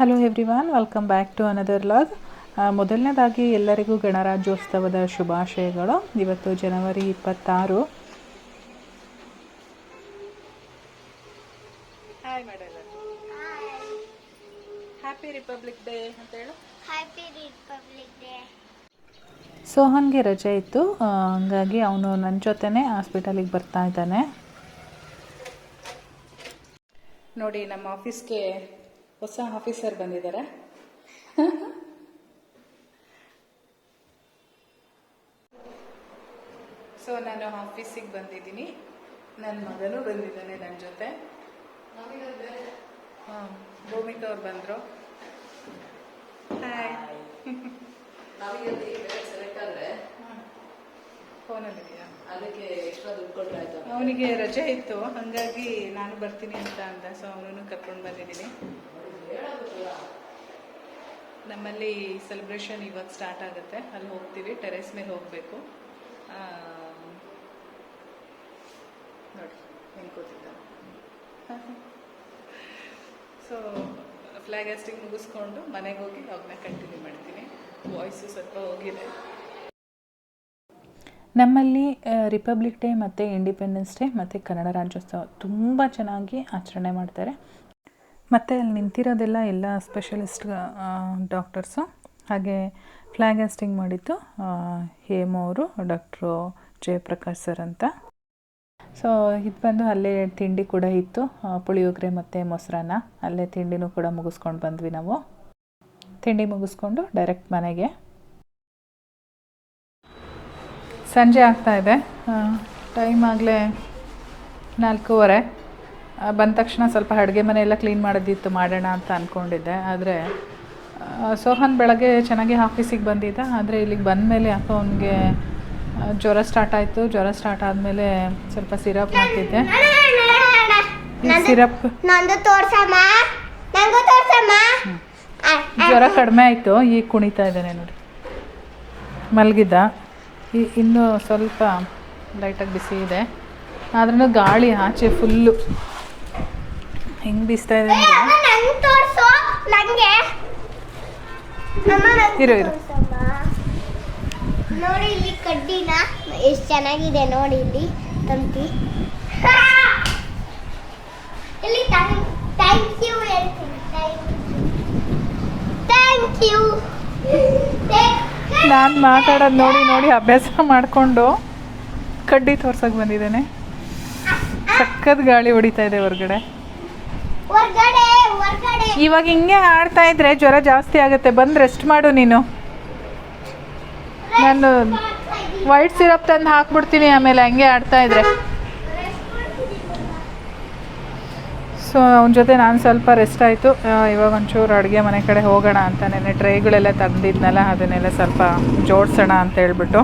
Hello everyone welcome back to another log ಮೊದಲನೇದಾಗಿ ಎಲ್ಲರಿಗೂ ಗಣರಾಜ್ಯೋತ್ಸವದ ಶುಭಾಶಯಗಳು. ಇವತ್ತು ಜನವರಿ ಇಪ್ಪತ್ತಾರು. ಹ್ಯಾಪಿ ರಿಪಬ್ಲಿಕ್ ಡೇ ಅಂತ ಹೇಳು. ಹ್ಯಾಪಿ ರಿಪಬ್ಲಿಕ್ ಡೇ ಸೋಹನ್ಗೆ ರಜೆ ಇತ್ತು. ಹಾಗಾಗಿ ಹಂಗಾಗಿ ಅವನು ನನ್ನ ಜೊತೆನೇ ಹಾಸ್ಪಿಟಲಿಗೆ ಬರ್ತಾ ಇದ್ದಾನೆ. ನೋಡಿ ನಮ್ಮ ಆಫೀಸ್ಗೆ ಹೊಸ ಆಫೀಸರ್ ಬಂದಿದ್ದಾರೆ. ಸೊ, ನಾನು ಆಫೀಸಿಗೆ ಬಂದಿದ್ದೀನಿ. ನನ್ನ ಮಗನೂ ಬಂದಿದ್ದಾನೆ ನನ್ನ ಜೊತೆ. ಹಾಂ, ಭೂಮಿಕಾ ಅವ್ರು ಬಂದರು. ಹಾಯ್ ಅದಕ್ಕೆ ದುಡ್ಡು ಅವನಿಗೆ ರಜೆ ಇತ್ತು, ಹಾಗಾಗಿ ನಾನು ಬರ್ತೀನಿ ಅಂತ ಅಂದ. ಸೊ ಅವನು ಕರ್ಕೊಂಡು ಬಂದಿದ್ದೀನಿ. ನಮ್ಮಲ್ಲಿ ಸೆಲೆಬ್ರೇಷನ್ ಇವಾಗ ಸ್ಟಾರ್ಟ್ ಆಗುತ್ತೆ. ಅಲ್ಲಿ ಹೋಗ್ತೀವಿ ಟೆರೆಸ್ ಮೇಲೆ ಹೋಗಬೇಕು. ನೋಡಿ ಹೆಂಗೆ ಕೂತಿದ್ದ ಸೊ ಫ್ಲಾಗ್ ಮುಗಿಸ್ಕೊಂಡು ಮನೆಗೆ ಹೋಗಿ ಅವ್ರನ್ನ ಕಂಟಿನ್ಯೂ ಮಾಡ್ತೀನಿ. ವಾಯ್ಸು ಸ್ವಲ್ಪ ಹೋಗಿದೆ. ನಮ್ಮಲ್ಲಿ ರಿಪಬ್ಲಿಕ್ ಡೇ ಮತ್ತು ಇಂಡಿಪೆಂಡೆನ್ಸ್ ಡೇ ಮತ್ತು ಕನ್ನಡ ರಾಜ್ಯೋತ್ಸವ ತುಂಬ ಚೆನ್ನಾಗಿ ಆಚರಣೆ ಮಾಡ್ತಾರೆ. ಮತ್ತು ಅಲ್ಲಿ ನಿಂತಿರೋದೆಲ್ಲ ಎಲ್ಲ ಸ್ಪೆಷಲಿಸ್ಟ್ ಡಾಕ್ಟರ್ಸು ಹಾಗೆ ಫ್ಲ್ಯಾಗ್ ಮಾಡಿದ್ದು ಹೇಮ ಅವರು ಡಾಕ್ಟ್ರು ಜಯಪ್ರಕಾಶ್ ಸರ್ ಅಂತ. ಸೊ ಇದು ಬಂದು ಅಲ್ಲೇ ತಿಂಡಿ ಕೂಡ ಇತ್ತು. ಪುಳಿಯೋಗರೆ ಮತ್ತು ಮೊಸರನ್ನ. ಅಲ್ಲೇ ತಿಂಡಿನೂ ಕೂಡ ಮುಗಿಸ್ಕೊಂಡು ಬಂದ್ವಿ ನಾವು. ತಿಂಡಿ ಮುಗಿಸ್ಕೊಂಡು ಡೈರೆಕ್ಟ್ ಮನೆಗೆ. ಸಂಜೆ ಆಗ್ತಾ ಇದೆ. ಟೈಮ್ ಆಗಲೇ ನಾಲ್ಕೂವರೆ. ಬಂದ ತಕ್ಷಣ ಸ್ವಲ್ಪ ಅಡುಗೆ ಮನೆಯೆಲ್ಲ ಎಲ್ಲ ಕ್ಲೀನ್ ಮಾಡೋದಿತ್ತು ಮಾಡೋಣ ಅಂತ ಅಂದ್ಕೊಂಡಿದ್ದೆ ಆದರೆ ಸೋಹನ್ ಬೆಳಗ್ಗೆ ಚೆನ್ನಾಗಿ ಆಫೀಸಿಗೆ ಬಂದಿದ್ದ. ಆದರೆ ಇಲ್ಲಿಗೆ ಬಂದ ಮೇಲೆ ಯಾಕೋ ಅವನಿಗೆ ಜ್ವರ ಸ್ಟಾರ್ಟ್ ಆಯಿತು. ಜ್ವರ ಸ್ಟಾರ್ಟ್ ಆದಮೇಲೆ ಸ್ವಲ್ಪ ಸಿರಪ್ ಹಾಕಿದ್ದೆ ಈ ಸಿರಪ್ ಜ್ವರ ಕಡಿಮೆ ಆಯಿತು. ಈಗ ಕುಣಿತಾ ಇದ್ದಾನೆ ನೋಡಿ. ಮಲಗಿದ್ದ. ಈ ಇನ್ನೂ ಸ್ವಲ್ಪ ಲೈಟಾಗಿ ಬಿಸಿ ಇದೆ. ಆದ್ರೂ ಗಾಳಿ ಆಚೆ ಫುಲ್ಲು ಹೆಂಗೆ ಬೀಸ್ತಾ ಇದೆ ಇರು, ಇರು. ನೋಡಿ ಇಲ್ಲಿ ಕಡ್ಡಿನ. ಎಷ್ಟು ಚೆನ್ನಾಗಿದೆ ನೋಡಿ ಇಲ್ಲಿ ತಂತಿ. ಇಲ್ಲಿ ಥ್ಯಾಂಕ್ ಯು ಹೇಳ್ತೀನಿ ಥ್ಯಾಂಕ್ ಯು. ನಾನು ಮಾತಾಡೋದು ನೋಡಿ ನೋಡಿ ಅಭ್ಯಾಸ ಮಾಡಿಕೊಂಡು ಕಡ್ಡಿ ತೋರ್ಸೋಕೆ ಬಂದಿದ್ದೇನೆ. ಸಖತ್ ಗಾಳಿ ಹೊಡಿತಾ ಇದೆ ಹೊರ್ಗಡೆ. ಇವಾಗ ಹಿಂಗೆ ಆಡ್ತಾ ಇದ್ರೆ ಜ್ವರ ಜಾಸ್ತಿ ಆಗುತ್ತೆ. ಬಂದು ರೆಸ್ಟ್ ಮಾಡು ನೀನು. ನಾನು ವೈಟ್ ಸಿರಪ್ ತಂದು ಹಾಕ್ಬಿಡ್ತೀನಿ ಆಮೇಲೆ ಹಂಗೆ ಆಡ್ತಾ ಇದ್ರೆ. ಸೊ ಅವನ ಜೊತೆ ನಾನು ಸ್ವಲ್ಪ ರೆಸ್ಟ್ ಆಯಿತು. ಇವಾಗ ಒಂಚೂರು ಅಡುಗೆ ಮನೆ ಕಡೆ ಹೋಗೋಣ ಅಂತ ನೆನೆ ಟ್ರೈಗಳೆಲ್ಲ ತಂದಿದ್ನಲ್ಲ ಅದನ್ನೆಲ್ಲ ಸ್ವಲ್ಪ ಜೋಡಿಸೋಣ ಅಂತ ಹೇಳ್ಬಿಟ್ಟು.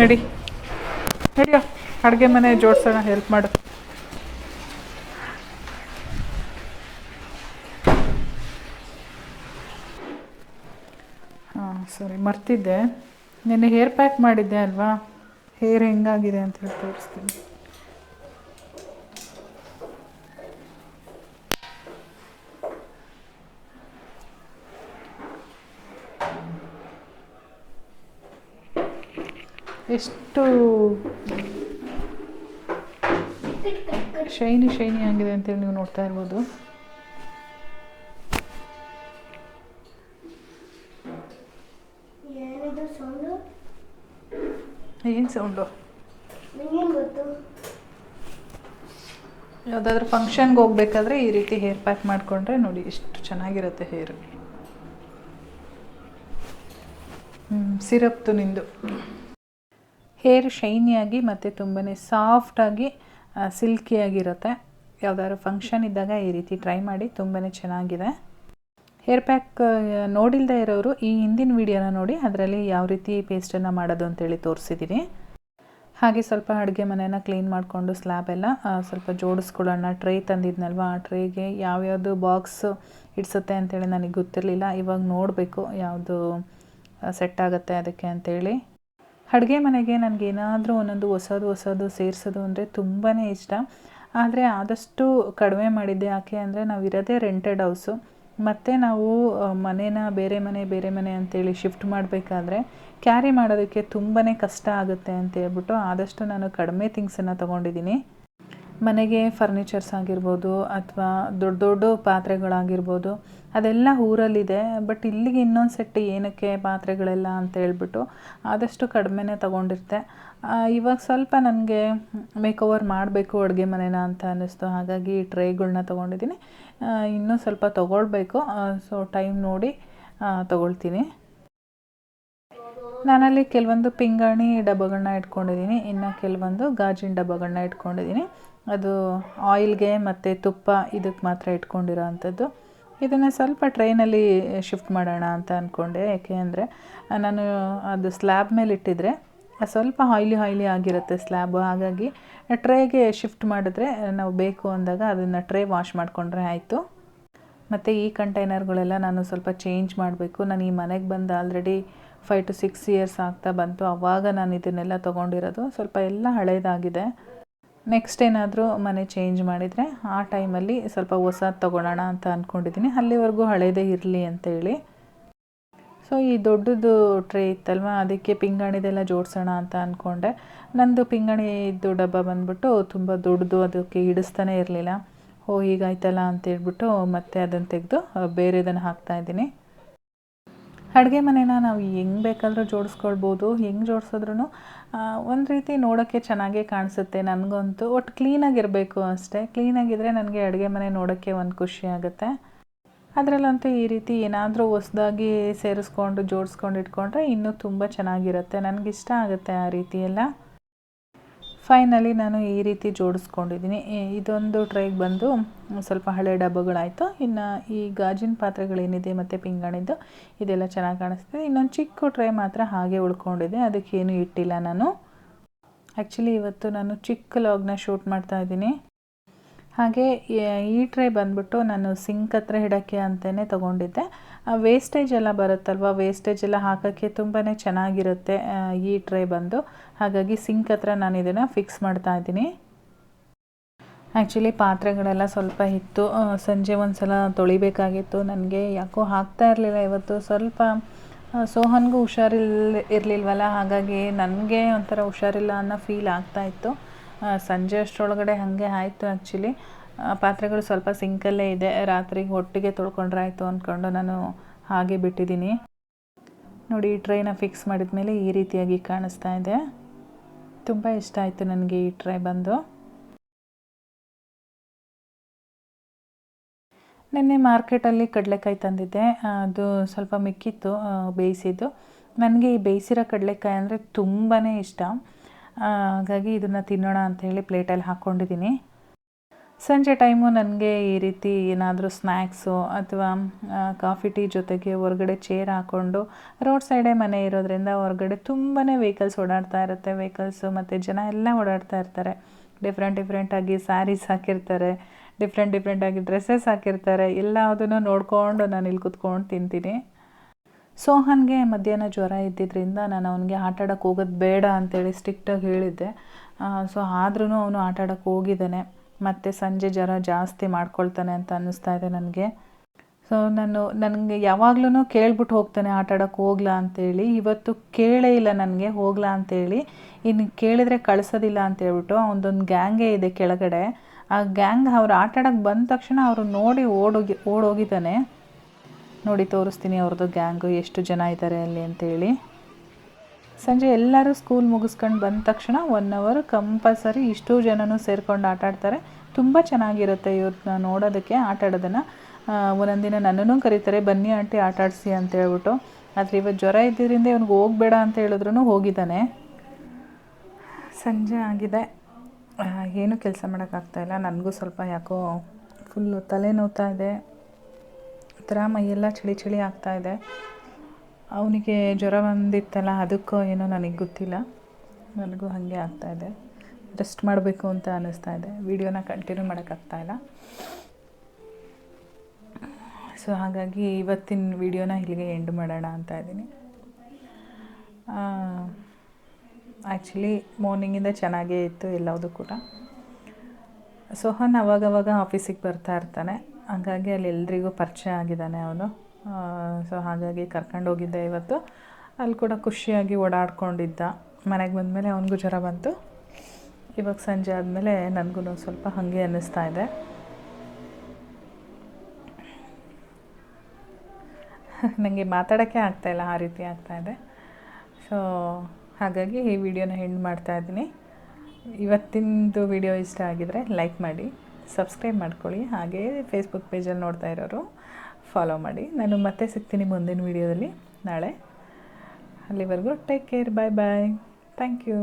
ನಡಿ. ನಡಿಯೋ ಅಡುಗೆ ಮನೆ ಜೋಡಿಸೋಣ ಹೆಲ್ಪ್ ಮಾಡು ಹಾಂ ಸರಿ ಮರ್ತಿದ್ದೆ. ನಿನ್ನೆ ಹೇರ್ ಪ್ಯಾಕ್ ಮಾಡಿದ್ದೆ ಅಲ್ವಾ? ಹೇರ್ ಹೆಂಗಾಗಿದೆ ಅಂತ ಹೇಳಿ ತೋರಿಸ್ತೀನಿ. ಎಷ್ಟು ಶೈನಿ ಶೈನಿ ಆಗಿದೆ ಅಂತೇಳಿ ನೀವು ನೋಡ್ತಾ ಇರ್ಬೋದು. ಏನು ಸೌಂಡು ಯಾವುದಾದ್ರೂ ಫಂಕ್ಷನ್ಗೆ ಹೋಗ್ಬೇಕಾದ್ರೆ ಈ ರೀತಿ ಹೇರ್ ಪ್ಯಾಕ್ ಮಾಡಿಕೊಂಡ್ರೆ ನೋಡಿ ಎಷ್ಟು ಚೆನ್ನಾಗಿರುತ್ತೆ ಹೇರ್ ಸಿರಪ್ತು ನಿಂದು. ಹೇರ್ ಶೈನಿಯಾಗಿ ಮತ್ತು ತುಂಬಾ ಸಾಫ್ಟಾಗಿ ಸಿಲ್ಕಿಯಾಗಿರುತ್ತೆ ಯಾವುದಾದ್ರು ಫಂಕ್ಷನ್ ಇದ್ದಾಗ ಈ ರೀತಿ ಟ್ರೈ ಮಾಡಿ ತುಂಬಾ ಚೆನ್ನಾಗಿದೆ. ಹೇರ್ ಪ್ಯಾಕ್ ನೋಡಿಲ್ಲದೆ ಇರೋರು ಈ ಹಿಂದಿನ ವಿಡಿಯೋನ ನೋಡಿ ಅದರಲ್ಲಿ ಯಾವ ರೀತಿ ಪೇಸ್ಟನ್ನು ಮಾಡೋದು ಅಂತೇಳಿ ತೋರಿಸಿದ್ದೀನಿ ಹಾಗೆ ಸ್ವಲ್ಪ ಅಡುಗೆ ಮನೆನ ಕ್ಲೀನ್ ಮಾಡಿಕೊಂಡು ಸ್ಲ್ಯಾಬ್ ಎಲ್ಲ ಸ್ವಲ್ಪ ಜೋಡಿಸ್ಕೊಳ್ಳೋಣ. ಟ್ರೇ ತಂದಿದ್ನಲ್ವ? ಆ ಟ್ರೇಗೆ ಯಾವ್ಯಾವುದು ಬಾಕ್ಸ್ ಇಡ್ಸುತ್ತೆ ಅಂತೇಳಿ ನನಗೆ ಗೊತ್ತಿರಲಿಲ್ಲ. ಇವಾಗ ನೋಡಬೇಕು ಯಾವುದು ಸೆಟ್ ಆಗುತ್ತೆ ಅದಕ್ಕೆ ಅಂತೇಳಿ. ಅಡುಗೆ ಮನೆಗೆ ನನಗೇನಾದರೂ ಒಂದೊಂದು ಹೊಸದು ಹೊಸದು ಸೇರಿಸೋದು ಅಂದರೆ ತುಂಬಾ ಇಷ್ಟ. ಆದರೆ ಆದಷ್ಟು ಕಡಿಮೆ ಮಾಡಿದ್ದೆ. ಯಾಕೆ ಅಂದರೆ ನಾವು ಇರೋದೇ ರೆಂಟೆಡ್ ಹೌಸು ಮತ್ತು ನಾವು ಮನೆನ ಬೇರೆ ಮನೆ ಬೇರೆ ಮನೆ ಅಂತೇಳಿ ಶಿಫ್ಟ್ ಮಾಡಬೇಕಾದ್ರೆ ಕ್ಯಾರಿ ಮಾಡೋದಕ್ಕೆ ತುಂಬಾ ಕಷ್ಟ ಆಗುತ್ತೆ ಅಂತ ಹೇಳ್ಬಿಟ್ಟು ಆದಷ್ಟು ನಾನು ಕಡಿಮೆ ಥಿಂಗ್ಸನ್ನು ತೊಗೊಂಡಿದ್ದೀನಿ. ಮನೆಗೆ ಫರ್ನಿಚರ್ಸ್ ಆಗಿರ್ಬೋದು ಅಥವಾ ದೊಡ್ಡ ದೊಡ್ಡ ಪಾತ್ರೆಗಳಾಗಿರ್ಬೋದು ಅದೆಲ್ಲ ಊರಲ್ಲಿದೆ ಬಟ್ ಇಲ್ಲಿಗೆ ಇನ್ನೊಂದು ಸೆಟ್ ಏನಕ್ಕೆ ಪಾತ್ರೆಗಳೆಲ್ಲ ಅಂತ ಹೇಳ್ಬಿಟ್ಟು ಆದಷ್ಟು ಕಡಿಮೆನೇ ತೊಗೊಂಡಿರ್ತೆ. ಇವಾಗ ಸ್ವಲ್ಪ ನನಗೆ ಮೇಕ್ ಓವರ್ ಮಾಡಬೇಕು ಅಡುಗೆ ಮನೆನ ಅಂತ ಅನ್ನಿಸ್ತು, ಹಾಗಾಗಿ ಟ್ರೈಗಳನ್ನ ತೊಗೊಂಡಿದ್ದೀನಿ. ಇನ್ನೂ ಸ್ವಲ್ಪ ತೊಗೊಳ್ಬೇಕು ಸೊ ಟೈಮ್ ನೋಡಿ ತೊಗೊಳ್ತೀನಿ. ನಾನಲ್ಲಿ ಕೆಲವೊಂದು ಪಿಂಗಾಣಿ ಡಬ್ಬಗಳನ್ನ ಇಟ್ಕೊಂಡಿದ್ದೀನಿ, ಇನ್ನು ಕೆಲವೊಂದು ಗಾಜಿನ ಡಬ್ಬಗಳನ್ನ ಇಟ್ಕೊಂಡಿದ್ದೀನಿ. ಅದು ಆಯಿಲ್ಗೆ ಮತ್ತು ತುಪ್ಪ ಇದಕ್ಕೆ ಮಾತ್ರ ಇಟ್ಕೊಂಡಿರೋ ಅಂಥದ್ದು. ಇದನ್ನು ಸ್ವಲ್ಪ ಟ್ರೈನಲ್ಲಿ ಶಿಫ್ಟ್ ಮಾಡೋಣ ಅಂತ ಅಂದ್ಕೊಂಡೆ ಯಾಕೆ ಅಂದರೆ ನಾನು ಅದು ಸ್ಲ್ಯಾಬ್ ಮೇಲೆ ಇಟ್ಟಿದ್ರೆ ಸ್ವಲ್ಪ ಹಾಯ್ಲಿ ಹಾಯ್ಲಿ ಆಗಿರುತ್ತೆ ಸ್ಲ್ಯಾಬು. ಹಾಗಾಗಿ ಟ್ರೇಗೆ ಶಿಫ್ಟ್ ಮಾಡಿದ್ರೆ, ನಾವು ಬೇಕು ಅಂದಾಗ ಅದನ್ನು ಟ್ರೇ ವಾಶ್ ಮಾಡಿಕೊಂಡ್ರೆ ಆಯಿತು. ಮತ್ತು ಈ ಕಂಟೈನರ್ಗಳೆಲ್ಲ ನಾನು ಸ್ವಲ್ಪ ಚೇಂಜ್ ಮಾಡಬೇಕು. ನಾನು ಈ ಮನೆಗೆ ಬಂದು already five to six years ಆಗ್ತಾ ಬಂತು. ಆವಾಗ ನಾನು ಇದನ್ನೆಲ್ಲ ತೊಗೊಂಡಿರೋದು. ಸ್ವಲ್ಪ ಎಲ್ಲ ಹಳೇದಾಗಿದೆ. ನೆಕ್ಸ್ಟ್ ಏನಾದರೂ ಮನೆ ಚೇಂಜ್ ಮಾಡಿದರೆ ಆ ಟೈಮಲ್ಲಿ ಸ್ವಲ್ಪ ಹೊಸದು ತೊಗೊಳ್ಳೋಣ ಅಂತ ಅಂದ್ಕೊಂಡಿದ್ದೀನಿ ಅಲ್ಲಿವರೆಗೂ ಹಳೇದೇ ಇರಲಿ ಅಂತೇಳಿ. ಸೊ ಈ ದೊಡ್ಡದು ಟ್ರೇ ಇತ್ತಲ್ವ, ಅದಕ್ಕೆ ಪಿಂಗಾಣಿದೆಲ್ಲ ಜೋಡಿಸೋಣ ಅಂತ ಅಂದ್ಕೊಂಡೆ ನಂದು ಪಿಂಗಾಣಿದು ಡಬ್ಬ ಬಂದ್ಬಿಟ್ಟು ತುಂಬ ದೊಡ್ಡದು, ಅದಕ್ಕೆ ಹಿಡಿಸ್ತಾನೆ ಇರಲಿಲ್ಲ. ಓ, ಹೀಗಾಯ್ತಲ್ಲ ಅಂತೇಳ್ಬಿಟ್ಟು ಮತ್ತೆ ಅದನ್ನು ತೆಗೆದು ಬೇರೆದನ್ನು ಹಾಕ್ತಾಯಿದ್ದೀನಿ ಅಡುಗೆ ಮನೆನ ನಾವು ಹೆಂಗೆ ಬೇಕಾದರೂ ಜೋಡಿಸ್ಕೊಳ್ಬೋದು, ಹೆಂಗೆ ಜೋಡಿಸಿದ್ರೂ ಒಂದು ರೀತಿ ನೋಡೋಕ್ಕೆ ಚೆನ್ನಾಗೇ ಕಾಣಿಸುತ್ತೆ ನನಗಂತೂ. ಒಟ್ಟು ಕ್ಲೀನಾಗಿರಬೇಕು ಅಷ್ಟೇ. ಕ್ಲೀನಾಗಿದ್ದರೆ ನನಗೆ ಅಡುಗೆ ಮನೆ ನೋಡೋಕ್ಕೆ ಒಂದು ಖುಷಿ ಆಗುತ್ತೆ. ಅದರಲ್ಲಂತೂ ಈ ರೀತಿ ಏನಾದರೂ ಹೊಸ್ದಾಗಿ ಸೇರಿಸ್ಕೊಂಡು, ಜೋಡಿಸ್ಕೊಂಡು ಇಟ್ಕೊಂಡ್ರೆ ಇನ್ನೂ ತುಂಬ ಚೆನ್ನಾಗಿರುತ್ತೆ. ನನಗಿಷ್ಟ ಆಗುತ್ತೆ ಆ ರೀತಿ ಎಲ್ಲ ಫೈನಲಿ ನಾನು ಈ ರೀತಿ ಜೋಡಿಸ್ಕೊಂಡಿದ್ದೀನಿ. ಇದೊಂದು ಟ್ರೈಗೆ ಬಂದು ಸ್ವಲ್ಪ ಹಳೆ ಡಬ್ಬಗಳಾಯಿತು. ಇನ್ನು ಈ ಗಾಜಿನ ಪಾತ್ರೆಗಳೇನಿದೆ ಮತ್ತು ಪಿಂಗಾಣಿದ್ದು, ಇದೆಲ್ಲ ಚೆನ್ನಾಗಿ ಕಾಣಿಸ್ತಿದೆ. ಇನ್ನೊಂದು ಚಿಕ್ಕ ಟ್ರೈ ಮಾತ್ರ ಹಾಗೆ ಉಳ್ಕೊಂಡಿದೆ. ಅದಕ್ಕೇನು ಇಟ್ಟಿಲ್ಲ ನಾನು. ಆ್ಯಕ್ಚುಲಿ ಇವತ್ತು ನಾನು ಚಿಕ್ಕ ಲಾಗ್ನ ಶೂಟ್ ಮಾಡ್ತಾ ಇದ್ದೀನಿ. ಹಾಗೆ, ಈ- ಟ್ರೈ ಬಂದ್ಬಿಟ್ಟು ನಾನು ಸಿಂಕ್ ಹತ್ರ ಇಡೋಕ್ಕೆ ಅಂತಲೇ ತೊಗೊಂಡಿದ್ದೆ. ವೇಸ್ಟೇಜ್ ಎಲ್ಲ ಬರುತ್ತಲ್ವ? ವೇಸ್ಟೇಜ್ ಎಲ್ಲ ಹಾಕೋಕ್ಕೆ ತುಂಬಾ ಚೆನ್ನಾಗಿರುತ್ತೆ ಈ ಟ್ರೈ ಬಂದು. ಹಾಗಾಗಿ ಸಿಂಕ್ ಹತ್ರ ನಾನು ಇದನ್ನು ಫಿಕ್ಸ್ ಮಾಡ್ತಾ ಇದ್ದೀನಿ. ಆ್ಯಕ್ಚುಲಿ ಪಾತ್ರೆಗಳೆಲ್ಲ ಸ್ವಲ್ಪ ಇತ್ತು. ಸಂಜೆ ಒಂದು ಸಲ ತೊಳಿಬೇಕಾಗಿತ್ತು. ನನಗೆ ಯಾಕೋ ಹಾಕ್ತಾ ಇರಲಿಲ್ಲ ಇವತ್ತು. ಸ್ವಲ್ಪ ಸೋಹನ್ಗೂ ಹುಷಾರಿಲ್ಲ ಇರಲಿಲ್ವಲ್ಲ? ಹಾಗಾಗಿ ನನಗೆ ಒಂಥರ ಹುಷಾರಿಲ್ಲ ಅನ್ನೋ ಫೀಲ್ ಆಗ್ತಾಯಿತ್ತು ಸಂಜೆ ಅಷ್ಟರೊಳಗಡೆ ಹಾಗೆ ಆಯಿತು ಆ್ಯಕ್ಚುಲಿ ಪಾತ್ರೆಗಳು ಸ್ವಲ್ಪ ಸಿಂಕಲ್ಲೇ ಇದೆ. ರಾತ್ರಿಗೆ ಒಟ್ಟಿಗೆ ತೊಳ್ಕೊಂಡ್ರೆ ಆಯಿತು ಅಂದ್ಕೊಂಡು ನಾನು ಹಾಗೆ ಬಿಟ್ಟಿದ್ದೀನಿ. ನೋಡಿ, ಈ ಟ್ರೈನ ಫಿಕ್ಸ್ ಮಾಡಿದ ಮೇಲೆ ಈ ರೀತಿಯಾಗಿ ಕಾಣಿಸ್ತಾ ಇದೆ. ತುಂಬ ಇಷ್ಟ ಆಯಿತು ನನಗೆ ಈ ಟ್ರೈ ಬಂದು. ನಿನ್ನೆ ಮಾರ್ಕೆಟಲ್ಲಿ ಕಡಲೆಕಾಯಿ ತಂದಿದ್ದೆ. ಅದು ಸ್ವಲ್ಪ ಮಿಕ್ಕಿತ್ತು ಬೇಯಿಸಿದ್ದು. ನನಗೆ ಈ ಬೇಯಿಸಿರೋ ಕಡಲೆಕಾಯಿ ಅಂದರೆ ತುಂಬಾ ಇಷ್ಟ. ಹಾಗಾಗಿ ಇದನ್ನು ತಿನ್ನೋಣ ಅಂತ ಹೇಳಿ ಪ್ಲೇಟಲ್ಲಿ ಹಾಕ್ಕೊಂಡಿದ್ದೀನಿ. ಸಂಜೆ ಟೈಮು ನನಗೆ ಈ ರೀತಿ ಏನಾದರೂ ಸ್ನ್ಯಾಕ್ಸು ಅಥವಾ ಕಾಫಿ, ಟೀ ಜೊತೆಗೆ ಹೊರಗಡೆ ಚೇರ್ ಹಾಕ್ಕೊಂಡು ರೋಡ್ ಸೈಡೇ ಮನೆ ಇರೋದ್ರಿಂದ ಹೊರಗಡೆ ತುಂಬಾ ವೆಹಿಕಲ್ಸ್ ಓಡಾಡ್ತಾ ಇರುತ್ತೆ. ವೆಹಿಕಲ್ಸು ಮತ್ತು ಜನ ಎಲ್ಲ ಓಡಾಡ್ತಾ ಇರ್ತಾರೆ. ಡಿಫ್ರೆಂಟ್ ಡಿಫ್ರೆಂಟಾಗಿ ಸ್ಯಾರೀಸ್ ಹಾಕಿರ್ತಾರೆ. ಡಿಫ್ರೆಂಟ್ ಡಿಫ್ರೆಂಟಾಗಿ ಡ್ರೆಸ್ಸಸ್ ಹಾಕಿರ್ತಾರೆ. ಎಲ್ಲದನ್ನು ನೋಡ್ಕೊಂಡು ನಾನು ಇಲ್ಲಿ ಕುತ್ಕೊಂಡು ತಿಂತೀನಿ. ಸೋಹನ್ಗೆ ಮಧ್ಯಾಹ್ನ ಜ್ವರ ಇದ್ದಿದ್ದರಿಂದ ನಾನು ಅವನಿಗೆ ಆಟ ಆಡೋಕ್ಕೆ ಹೋಗೋದು ಬೇಡ ಅಂತೇಳಿ ಸ್ಟ್ರಿಕ್ಟಾಗಿ ಹೇಳಿದ್ದೆ. ಸೊ ಆದ್ರೂ ಅವನು ಆಟ ಆಡೋಕ್ಕೆ ಹೋಗಿದ್ದಾನೆ. ಮತ್ತು ಸಂಜೆ ಜ್ವರ ಜಾಸ್ತಿ ಮಾಡ್ಕೊಳ್ತಾನೆ ಅಂತ ಅನ್ನಿಸ್ತಾ ಇದೆ ನನಗೆ. ಸೊ ನಾನು, ನನಗೆ ಯಾವಾಗ್ಲೂ ಕೇಳ್ಬಿಟ್ಟು ಹೋಗ್ತಾನೆ ಆಟ ಆಡೋಕ್ಕೆ ಹೋಗ್ಲಾ ಅಂತೇಳಿ. ಇವತ್ತು ಕೇಳೇ ಇಲ್ಲ ನನಗೆ, ಹೋಗ್ಲಾ ಅಂತೇಳಿ. ಇನ್ನು ಕೇಳಿದ್ರೆ ಕಳಿಸೋದಿಲ್ಲ ಅಂತ ಹೇಳ್ಬಿಟ್ಟು ಅವನದೊಂದು ಗ್ಯಾಂಗೇ ಇದೆ ಕೆಳಗಡೆ. ಆ ಗ್ಯಾಂಗ್ ಅವ್ರು ಆಟಾಡೋಕ್ಕೆ ಬಂದ ತಕ್ಷಣ ಅವರು ನೋಡಿ ಓಡೋಗಿ, ಓಡೋಗಿದ್ದಾನೆ. ನೋಡಿ, ತೋರಿಸ್ತೀನಿ ಅವ್ರದ್ದು ಗ್ಯಾಂಗು, ಎಷ್ಟು ಜನ ಇದ್ದಾರೆ ಅಲ್ಲಿ ಅಂತೇಳಿ. ಸಂಜೆ ಎಲ್ಲರೂ ಸ್ಕೂಲ್ ಮುಗಿಸ್ಕೊಂಡು ಬಂದ ತಕ್ಷಣ ಒನ್ ಅವರ್ ಕಂಪಲ್ಸರಿ ಇಷ್ಟು ಜನನೂ ಸೇರ್ಕೊಂಡು ಆಟ ಆಡ್ತಾರೆ. ತುಂಬ ಚೆನ್ನಾಗಿರುತ್ತೆ ಇವ್ರನ್ನ ನೋಡೋದಕ್ಕೆ, ಆಟ ಆಡೋದನ್ನು. ಒಂದೊಂದು ದಿನ ನನ್ನನ್ನು ಕರೀತಾರೆ, ಬನ್ನಿ ಆಂಟಿ ಆಟ ಆಡಿಸಿ ಅಂತ ಹೇಳ್ಬಿಟ್ಟು. ಆದರೆ ಇವತ್ತು ಜ್ವರ ಇದ್ದಿದ್ದರಿಂದ ಇವ್ನಿಗೆ ಹೋಗಬೇಡ ಅಂತ ಹೇಳಿದ್ರು ಹೋಗಿದ್ದಾನೆ. ಸಂಜೆ ಆಗಿದೆ. ಏನೂ ಕೆಲಸ ಮಾಡೋಕ್ಕಾಗ್ತಾಯಿಲ್ಲ ನನಗೂ ಸ್ವಲ್ಪ ಯಾಕೋ ಫುಲ್ಲು ತಲೆ ನೋವ್ತಾ ಇದೆ. ಒಂಥರ ಮೈಯೆಲ್ಲ ಚಳಿ ಚಳಿ ಆಗ್ತಾಯಿದೆ ಅವನಿಗೆ ಜ್ವರ ಬಂದಿತ್ತಲ್ಲ, ಅದಕ್ಕೋ ಏನೋ ನನಗೆ ಗೊತ್ತಿಲ್ಲ. ನನಗೂ ಹಾಗೆ ಆಗ್ತಾ ಇದೆ. ರೆಸ್ಟ್ ಮಾಡಬೇಕು ಅಂತ ಅನ್ನಿಸ್ತಾ ಇದೆ. ವಿಡಿಯೋನ ಕಂಟಿನ್ಯೂ ಮಾಡೋಕ್ಕಾಗ್ತಾಯಿಲ್ಲ ಸೊ, ಹಾಗಾಗಿ ಇವತ್ತಿನ ವಿಡಿಯೋನ ಇಲ್ಲಿಗೆ ಎಂಡ್ ಮಾಡೋಣ ಅಂತ ಇದ್ದೀನಿ. ಆ್ಯಕ್ಚುಲಿ ಮಾರ್ನಿಂಗಿಂದ ಚೆನ್ನಾಗೇ ಇತ್ತು ಎಲ್ಲವುದು ಕೂಡ. ಸೋಹನ್ ಅವಾಗವಾಗ ಆಫೀಸಿಗೆ ಬರ್ತಾ ಇರ್ತಾನೆ. ಹಾಗಾಗಿ ಅಲ್ಲಿ ಎಲ್ರಿಗೂ ಪರಿಚಯ ಆಗಿದ್ದಾನೆ ಅವನು. ಸೊ ಹಾಗಾಗಿ ಕರ್ಕೊಂಡು ಹೋಗಿದ್ದೆ ಇವತ್ತು. ಅಲ್ಲಿ ಕೂಡ ಖುಷಿಯಾಗಿ ಓಡಾಡ್ಕೊಂಡಿದ್ದ. ಮನೆಗೆ ಬಂದಮೇಲೆ ಅವನಿಗೂ ಜ್ವರ ಬಂತು. ಇವಾಗ ಸಂಜೆ ಆದಮೇಲೆ ನನಗೂ ಸ್ವಲ್ಪ ಹಾಗೆ ಅನ್ನಿಸ್ತಾ ಇದೆ. ನನಗೆ ಮಾತಾಡೋಕ್ಕೆ ಆಗ್ತಾಯಿಲ್ಲ ಆ ರೀತಿ ಆಗ್ತಾಯಿದೆ ಸೊ ಹಾಗಾಗಿ ಈ ವಿಡಿಯೋನ ಹೆಂಡ್ ಮಾಡ್ತಾ ಇದ್ದೀನಿ. ಇವತ್ತಿಂದು ವಿಡಿಯೋ ಇಷ್ಟ ಆಗಿದರೆ ಲೈಕ್ ಮಾಡಿ, ಸಬ್ಸ್ಕ್ರೈಬ್ ಮಾಡ್ಕೊಳ್ಳಿ. ಹಾಗೆ ಫೇಸ್ಬುಕ್ ಪೇಜಲ್ಲಿ ನೋಡ್ತಾ ಇರೋರು. ಫಾಲೋ ಮಾಡಿ. ನಾನು ಮತ್ತೆ ಸಿಗ್ತೀನಿ ಮುಂದಿನ ವಿಡಿಯೋದಲ್ಲಿ ನಾಳೆ. ಅಲ್ಲಿವರೆಗೂ take care bye bye thank you